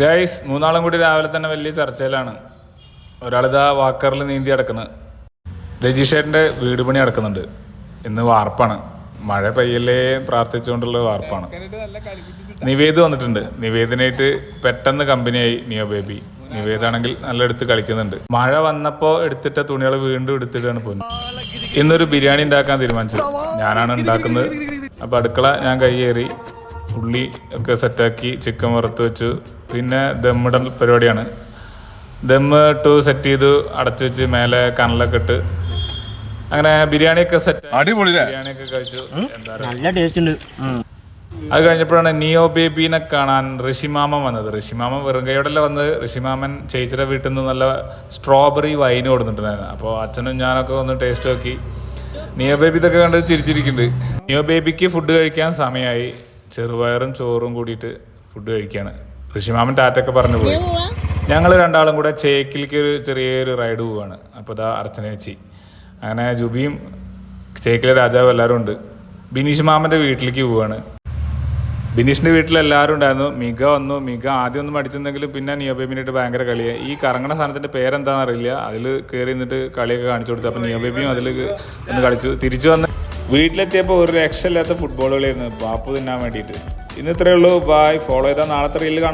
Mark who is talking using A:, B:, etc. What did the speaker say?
A: Guys മൂന്നാളും കൂടി രാവിലെ തന്നെ വലിയ ചർച്ചയിലാണ്. ഒരാളിതാ വാക്കറിൽ നീന്തി അടക്കുന്നത് രജിഷേറിന്റെ വീട് പണി അടക്കുന്നുണ്ട് ഇന്ന് വാർപ്പാണ്. മഴ പെയ്യല്ലേ പ്രാർത്ഥിച്ചുകൊണ്ടുള്ള വാർപ്പാണ്. നിവേദ് വന്നിട്ടുണ്ട്. നിവേദിനായിട്ട് പെട്ടെന്ന് കമ്പനിയായി നിയോ ബേബി. നിവേദാണെങ്കിൽ നല്ല എടുത്ത് കളിക്കുന്നുണ്ട്. മഴ വന്നപ്പോൾ എടുത്തിട്ട തുണികൾ വീണ്ടും എടുത്തിട്ടാണ് പോകുന്നത് ഇന്നൊരു ബിരിയാണി ഉണ്ടാക്കാൻ തീരുമാനിച്ചു. ഞാനാണ് ഉണ്ടാക്കുന്നത്. അപ്പോൾ അടുക്കള ഞാൻ കൈയേറി. ഉള്ളി ഒക്കെ സെറ്റാക്കി ചിക്കൻ വറുത്ത് വെച്ചു. പിന്നെ ദമ്മിടൽ പരിപാടിയാണ്. ദമ്മ് ഇട്ടു സെറ്റ് ചെയ്തു അടച്ചു വെച്ച് മേലെ കനലൊക്കെ ഇട്ട് അങ്ങനെ ബിരിയാണിയൊക്കെ സെറ്റ്
B: അടിപൊളി
A: ബിരിയാണിയൊക്കെ കഴിച്ചു. എന്താ
C: നല്ല ടേസ്റ്റ് ഉണ്ട്.
A: അത് കഴിഞ്ഞപ്പോഴാണ് നിയോ ബേബീനെ കാണാൻ ഋഷിമാമൻ വന്നത്. ഋഷിമാമൻ വെറും കൈയോടല്ല വന്നത്. ഋഷിമാമൻ ചേച്ചിയുടെ വീട്ടിൽ നിന്ന് നല്ല സ്ട്രോബെറി വൈൻ കൊടുത്തിട്ടുണ്ടായിരുന്നു. അപ്പോൾ അച്ഛനും ഞാനൊക്കെ ഒന്ന് ടേസ്റ്റ് നോക്കി. നിയോ ബേബി ഇതൊക്കെ കണ്ടിട്ട് ചിരിച്ചിരിക്കുന്നുണ്ട്. നിയോ ബേബിക്ക് ഫുഡ് കഴിക്കാൻ സമയമായി. ചെറുപയറും ചോറും കൂടിയിട്ട് ഫുഡ് കഴിക്കുകയാണ് ഋഷിമാമൻ ടാറ്റൊക്കെ പറഞ്ഞു പോയി. ഞങ്ങൾ രണ്ടാളും കൂടെ ചേക്കിലേക്ക് ഒരു ചെറിയൊരു റൈഡ് പോവാണ്. അപ്പോൾ ഇതാ അർച്ചന ചേച്ചി അങ്ങനെ ജുബിയും ചേക്കിലെ രാജാവ് എല്ലാവരും ഉണ്ട്. ബിനീഷ് മാമന്റെ വീട്ടിലേക്ക് പോവാണ്. ബിനീഷിന്റെ വീട്ടിൽ എല്ലാവരും ഉണ്ടായിരുന്നു. മിക വന്നു. മിക ആദ്യം ഒന്നും അടിച്ചിരുന്നെങ്കിലും പിന്നെ നിയോബേബിനായിട്ട് ഭയങ്കര കളിയായി. ഈ കറങ്ങണ സാധനത്തിന്റെ പേരെന്താണെന്ന് അറിയില്ല അതിൽ കയറി നിന്നിട്ട് കളിയൊക്കെ കാണിച്ചു കൊടുത്തു. അപ്പം നിയോബേബിയും അതിൽ ഒന്ന് കളിച്ചു. തിരിച്ചു വന്ന് വീട്ടിലെത്തിയപ്പോൾ ഒരു രക്ഷയില്ലാത്ത ഫുട്ബോൾ കളിയായിരുന്നു. പാപ്പു തിന്നാൻ വേണ്ടിയിട്ട്. ഇന്ന് ഇത്രയേ ഉള്ളൂ. ബായ് ഫോളോ ചെയ്താൽ നാളത്തെ റീൽ കാണാം.